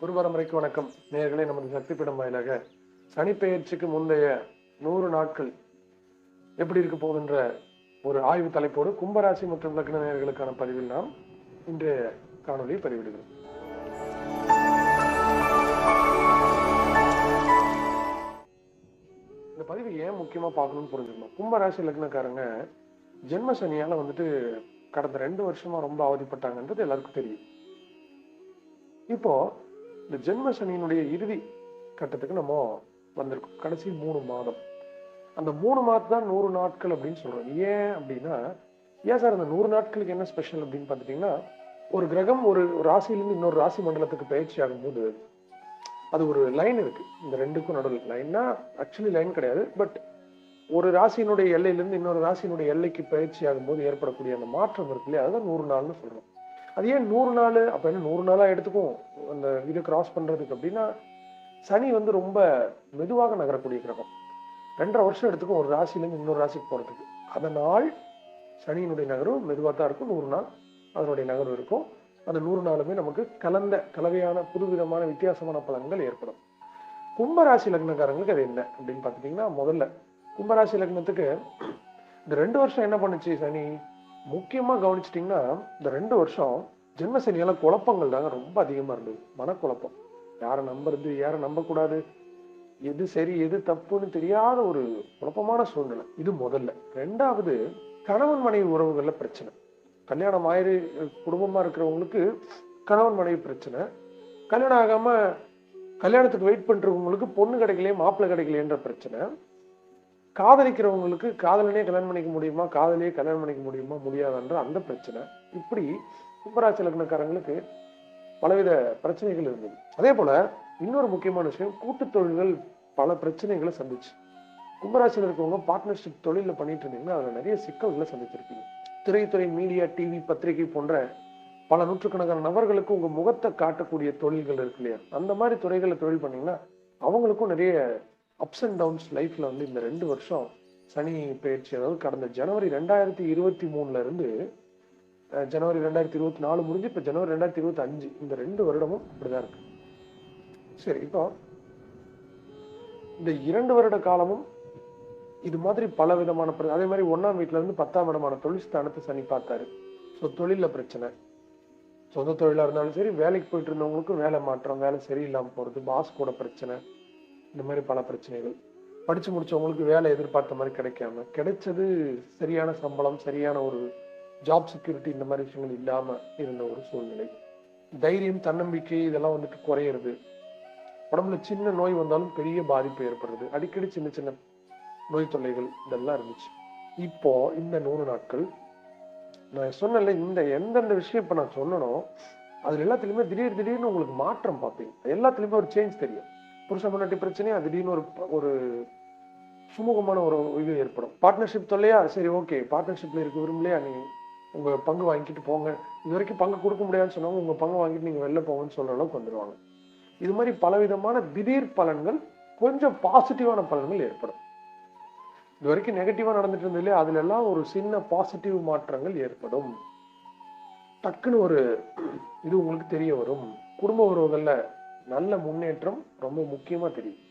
குருபரம்பரைக்கு வணக்கம். நேர்களை நமது சக்தி பீடம் வாயிலாக சனிப்பெயர்ச்சிக்கு முந்தைய நூறு நாட்கள் எப்படி இருக்க போகின்ற ஒரு ஆய்வு தலைப்போடு கும்பராசி மற்றும் லக்ன நேயர்களுக்கான பதிவில் நாம் இன்றைய காணொலியை பதிவிடுகிறோம். இந்த பதிவு ஏன் முக்கியமா பார்க்கணும்னு புரிஞ்சுக்கணும். கும்பராசி லக்னக்காரங்க ஜென்ம சனியால வந்துட்டு கடந்த ரெண்டு வருஷமா ரொம்ப அவதிப்பட்டாங்கன்றது எல்லாருக்கும் தெரியும். இப்போ இந்த ஜென்ம சனியினுடைய இறுதி கட்டத்துக்கு நம்ம வந்திருக்கோம். கடைசி மூணு மாதம். அந்த மூணு மாதம் தான் நூறு நாட்கள் அப்படின்னு சொல்றோம். ஏன் அப்படின்னா ஏன் சார் அந்த நூறு நாட்களுக்கு என்ன ஸ்பெஷல் அப்படின்னு பார்த்துட்டீங்கன்னா ஒரு கிரகம் ஒரு ராசியிலிருந்து இன்னொரு ராசி மண்டலத்துக்கு பயிற்சி ஆகும்போது அது ஒரு லைன் இருக்கு. இந்த ரெண்டுக்கும் நடுவில் லைன்னா ஆக்சுவலி லைன் கிடையாது. பட் ஒரு ராசியினுடைய எல்லையிலிருந்து இன்னொரு ராசியினுடைய எல்லைக்கு பயிற்சி ஆகும்போது ஏற்படக்கூடிய அந்த மாற்றம் இருக்கு இல்லையா? அதுதான் நூறு நாள்னு சொல்றோம். அது ஏன் நூறு நாள்? அப்போ என்ன நூறு நாளாக எடுத்துக்கும் அந்த இது கிராஸ் பண்ணுறதுக்கு அப்படின்னா சனி வந்து ரொம்ப மெதுவாக நகரக்கூடிய கிரகம். ரெண்டரை வருஷம் எடுத்துக்கும் ஒரு ராசிலேருந்து இன்னொரு ராசிக்கு போகிறதுக்கு அதனால் சனியினுடைய நகரும் மெதுவாக தான் இருக்கும். நூறு நாள் அதனுடைய நகரும் இருக்கும். அந்த நூறு நாளுமே நமக்கு கலந்த கலவையான புதுவிதமான வித்தியாசமான பலன்கள் ஏற்படும். கும்பராசி லக்னக்காரங்களுக்கு அது என்ன அப்படின்னு பார்த்துட்டிங்கன்னா முதல்ல கும்பராசி லக்னத்துக்கு இந்த ரெண்டு வருஷம் என்ன பண்ணுச்சு சனி? முக்கியமாக கவனிச்சிட்டிங்கன்னா இந்த ரெண்டு வருஷம் ஜென்ம குழப்பங்கள் தாங்க ரொம்ப அதிகமாக இருந்தது. மனக்குழப்பம். யாரை நம்புறது யாரை நம்பக்கூடாது எது சரி எது தப்புன்னு தெரியாத ஒரு குழப்பமான சூழ்நிலை. இது முதல்ல. ரெண்டாவது கணவன் மனைவி உறவுகளில் பிரச்சனை. கல்யாணம் ஆயிரு குடும்பமாக இருக்கிறவங்களுக்கு கணவன் மனைவி பிரச்சனை. கல்யாணம் ஆகாமல் கல்யாணத்துக்கு வெயிட் பண்ணுறவங்களுக்கு பொண்ணு கிடைக்கலையே மாப்பிள்ளை கிடைக்கலையேன்ற பிரச்சனை. காதலிக்கிறவங்களுக்கு காதலனே கல்யாணம் பண்ணிக்க முடியுமா? காதலியே கல்யாணம் பண்ணிக்க முடியுமா? முடியாதுன்ற அந்த பிரச்சனை. இப்படி கும்பராசி லக்னக்காரங்களுக்கு பலவித பிரச்சனைகள் இருந்தது. அதே போல இன்னொரு முக்கியமான விஷயம் கூட்டு தொழில்கள் பல பிரச்சனைகளை சந்திச்சு. கும்பராசியில் இருக்கவங்க பார்ட்னர்ஷிப் தொழிலில் பண்ணிட்டு இருந்தீங்கன்னா அதில் நிறைய சிக்கல்களை சந்திச்சிருப்பீங்க. திரைத்துறை மீடியா டிவி பத்திரிகை போன்ற பல நூற்றுக்கணக்கான நபர்களுக்கு உங்கள் முகத்தை காட்டக்கூடிய தொழில்கள் இருக்கு இல்லையா? அந்த மாதிரி துறைகளில் தொழில் பண்ணீங்கன்னா அவங்களுக்கும் நிறைய அப்ஸ் அண்ட் டவுன்ஸ் லைஃப்ல வந்து இந்த ரெண்டு வருஷம் சனி பயிற்சி அதாவது கடந்த ஜனவரி ரெண்டாயிரத்தி இருபத்தி மூணுல இருந்து ஜனவரி ரெண்டாயிரத்தி இருபத்தி நாலு முடிஞ்சு இப்போ ஜனவரி ரெண்டாயிரத்தி இருபத்தி அஞ்சு. இந்த ரெண்டு வருடமும் இப்படிதான் இருக்கு. சரி இப்போ இந்த இரண்டு வருட காலமும் இது மாதிரி பல விதமான பிரச்சனை அதே மாதிரி ஒன்றாம் வீட்ல இருந்து பத்தாம் இடமான தொழில் ஸ்தானத்தை சனி பார்த்தாரு. ஸோ தொழில பிரச்சனை. சொந்த தொழிலாக இருந்தாலும் சரி வேலைக்கு போயிட்டு இருந்தவங்களுக்கும் வேலை மாற்றம் வேலை சரியில்லாமல் போகிறது பாஸ் கூட பிரச்சனை. இந்த மாதிரி பல பிரச்சனைகள். படித்து முடிச்சவங்களுக்கு வேலை எதிர்பார்த்த மாதிரி கிடைக்காம கிடைச்சது சரியான சம்பளம் சரியான ஒரு ஜாப் செக்யூரிட்டி இந்த மாதிரி விஷயங்கள் இல்லாமல் இருந்த ஒரு சூழ்நிலை. தைரியம் தன்னம்பிக்கை இதெல்லாம் வந்துட்டு குறையிறது. உடம்புல சின்ன நோய் வந்தாலும் பெரிய பாதிப்பு ஏற்படுறது. அடிக்கடி சின்ன சின்ன நோய் தொல்லைகள் இதெல்லாம் இருந்துச்சு. இப்போ இந்த நூறு நாட்கள் நான் சொன்னல இந்த எந்தெந்த விஷயம் இப்போ நான் சொன்னனோ அதில் எல்லாத்துலேயுமே திடீர் திடீர்னு உங்களுக்கு மாற்றம் பார்ப்பீங்க. எல்லாத்துலேயுமே ஒரு சேஞ்ச் தெரியும். புருஷ பொண்டாட்டி பிரச்சனையா? திடீர்னு ஒரு ஒரு சுமூகமான ஒரு இது ஏற்படும். பார்ட்னர்ஷிப் தொல்லையா? சரி ஓகே பார்ட்னர்ஷிப்ல இருக்க விரும்பலையா? நீ உங்க பங்கு வாங்கிட்டு போங்க. இது வரைக்கும் பங்கு கொடுக்க முடியாதுன்னு சொன்னவங்க உங்க பங்கு வாங்கிட்டு நீங்க வெளில போங்கன்னு சொல்ற அளவுக்கு வந்துடுவாங்க இது மாதிரி பலவிதமான திடீர் பலன்கள் கொஞ்சம் பாசிட்டிவான பலன்கள் ஏற்படும். இது வரைக்கும் நெகட்டிவா நடந்துட்டு இருந்தது இல்லையா? அதுல எல்லாம் ஒரு சின்ன பாசிட்டிவ் மாற்றங்கள் ஏற்படும். டக்குன்னு ஒரு இது உங்களுக்கு தெரிய வரும். குடும்ப உறவுகள்ல நல்ல முன்னேற்றம் ரொம்ப முக்கியமா தெரியும்.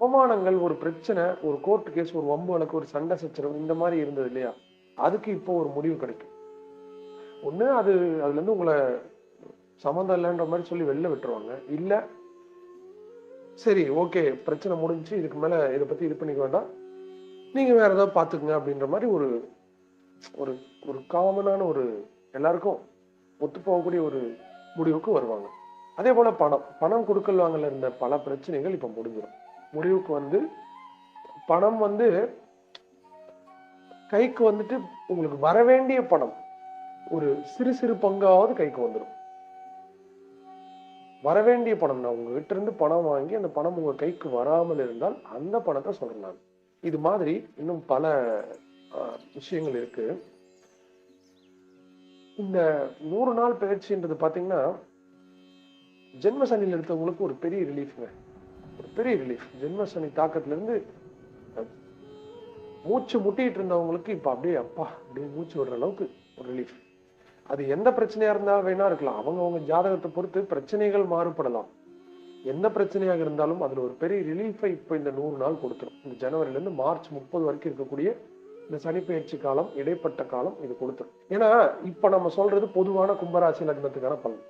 அவமானங்கள் ஒரு பிரச்சனை ஒரு கோர்ட் கேஸ் ஒரு வம்பு வழக்கு ஒரு சண்டை சச்சரவு இந்த மாதிரி இருந்தது இல்லையா? அதுக்கு இப்போ ஒரு முடிவு கிடைக்கும். ஒண்ணு அது அதுல இருந்து உங்களை சம்மந்தம் இல்லைன்ற மாதிரி சொல்லி வெளில விட்டுருவாங்க. இல்ல சரி ஓகே பிரச்சனை முடிஞ்சு இதுக்கு மேல இதை பத்தி இது பண்ணிக்க வேண்டாம். நீங்க வேற ஏதாவது பாத்துக்கங்க அப்படின்ற மாதிரி ஒரு ஒரு ஒரு காமனான ஒரு எல்லாருக்கும் ஒத்து போகக்கூடிய ஒரு முடிவுக்கு வருவாங்க. அதே போல பணம் பணம் கொடுக்கல் வாங்கல இருந்த பல பிரச்சனைகள் இப்ப முடிஞ்சிடும் முடிவுக்கு வந்து பணம் வந்து கைக்கு வந்துட்டு உங்களுக்கு வரவேண்டிய பணம் ஒரு சிறு சிறு பங்காவது கைக்கு வந்துடும் வரவேண்டிய பணம் நான் உங்ககிட்ட இருந்து பணம் வாங்கி அந்த பணம் உங்க கைக்கு வராமல் இருந்தால் அந்த பணத்தை சொல்றேன் நான். இது மாதிரி இன்னும் பல விஷயங்கள் இருக்கு. இந்த நூறு நாள் பயிற்சின்றது பார்த்தீங்கன்னா ஜென்ம சனியில் எடுத்தவங்களுக்கு ஒரு பெரிய ரிலீஃப்ங்க ஒரு பெரிய ரிலீஃப் ஜென்ம சனி தாக்கத்துலேருந்து மூச்சு முட்டிட்டு இருந்தவங்களுக்கு இப்போ அப்படியே அப்பா அப்படியே மூச்சு விடுற அளவுக்கு ஒரு ரிலீஃப் அது எந்த பிரச்சனையாக இருந்தால் வேணா இருக்கலாம். அவங்கவுங்க ஜாதகத்தை பொறுத்து பிரச்சனைகள் மாறுபடலாம். எந்த பிரச்சனையாக இருந்தாலும் அதில் ஒரு பெரிய ரிலீஃபை இப்போ இந்த நூறு நாள் கொடுத்துரும். இந்த ஜனவரிலேருந்து மார்ச் முப்பது வரைக்கும் இருக்கக்கூடிய இந்த சனிப்பெயர்ச்சி காலம் இடைப்பட்ட காலம் இது கொடுத்துரும். ஏன்னா இப்போ நம்ம சொல்றது பொதுவான கும்பராசி லக்னத்துக்கான பலன்.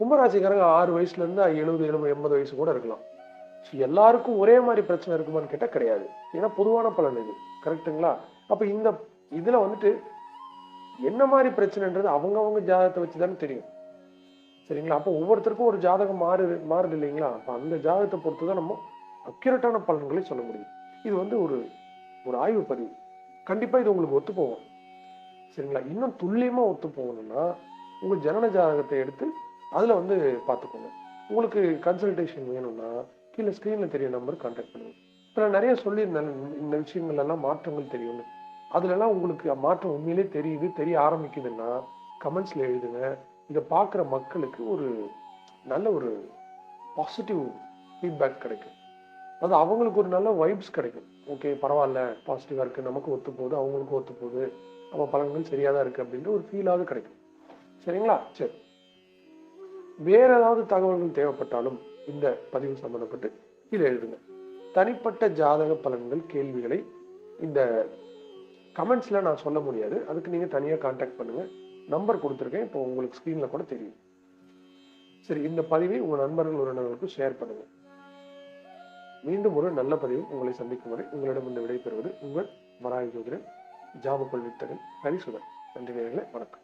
கும்பராசிக்காரங்க ஆறு வயசுலேருந்து எழுபது எழுபது எண்பது வயசு கூட இருக்கலாம். ஸோ எல்லாருக்கும் ஒரே மாதிரி பிரச்சனை இருக்குமான்னு கேட்டால் கிடையாது. ஏன்னா பொதுவான பலன் இது. கரெக்ட்டுங்களா அப்போ இந்த இதில் வந்துட்டு என்ன மாதிரி பிரச்சனைன்றது அவங்கவுங்க ஜாதகத்தை வச்சு தானே தெரியும். சரிங்களா? அப்போ ஒவ்வொருத்தருக்கும் ஒரு ஜாதகம் மாறு மாறுது இல்லைங்களா? அப்போ அந்த ஜாதகத்தை பொறுத்து தான் நம்ம அக்யூரேட்டான பலன்களை சொல்ல முடியும். இது வந்து ஒரு ஒரு ஆய்வு பதிவு கண்டிப்பாக இது உங்களுக்கு ஒத்து போகும். சரிங்களா? இன்னும் துல்லியமாக ஒத்து போகணும்னா உங்கள் ஜனன ஜாதகத்தை எடுத்து அதில் வந்து பார்த்துக்கோங்க. உங்களுக்கு கன்சல்டேஷன் வேணும்னா கீழே ஸ்க்ரீனில் தெரிய நம்பர் கான்டாக்ட் பண்ணுங்க. இப்போ நான் நிறைய சொல்லியிருந்தேன் இந்த விஷயங்கள் எல்லாம் மாற்றங்கள் தெரியும்னு. அதுலலாம் உங்களுக்கு மாற்றம் உண்மையிலே தெரியுது தெரிய ஆரம்பிக்குதுன்னா கமெண்ட்ஸில் எழுதுங்க. இதை பார்க்குற மக்களுக்கு ஒரு நல்ல ஒரு பாசிட்டிவ் ஃபீட்பேக் கிடைக்கும். அது அவங்களுக்கு ஒரு நல்ல வைப்ஸ் கிடைக்கும். ஓகே பரவாயில்ல பாசிட்டிவாக இருக்குது நமக்கு ஒத்து போகுது அவங்களுக்கும் ஒத்து போகுது நம்ம பழங்கள் சரியாக தான் இருக்குது அப்படின்ற ஒரு ஃபீலாவது கிடைக்கும். சரிங்களா? சரி. வேற ஏதாவது தகவல்கள் தேவைப்பட்டாலும் இந்த பதிவு சம்பந்தப்பட்டு கீழே எழுதுங்க. தனிப்பட்ட ஜாதக பலன்கள் கேள்விகளை இந்த கமெண்ட்ஸில் நான் சொல்ல முடியாது. அதுக்கு நீங்கள் தனியாக காண்டாக்ட் பண்ணுங்கள் நம்பர் கொடுத்துருக்கேன் இப்போ உங்களுக்கு ஸ்க்ரீனில் கூட தெரியும். சரி இந்த பதிவை உங்கள் நண்பர்கள் உறவினர்களுக்கு ஷேர் பண்ணுங்கள் மீண்டும் ஒரு நல்ல பதிவு உங்களை சந்திக்கும் வரை உங்களிடம் இந்த விடைபெறுவது உங்கள் வராய ஜோதிடன் ஜாப வித்தகன் ஹரிசுதன் நன்றி நேயர்களே வணக்கம்.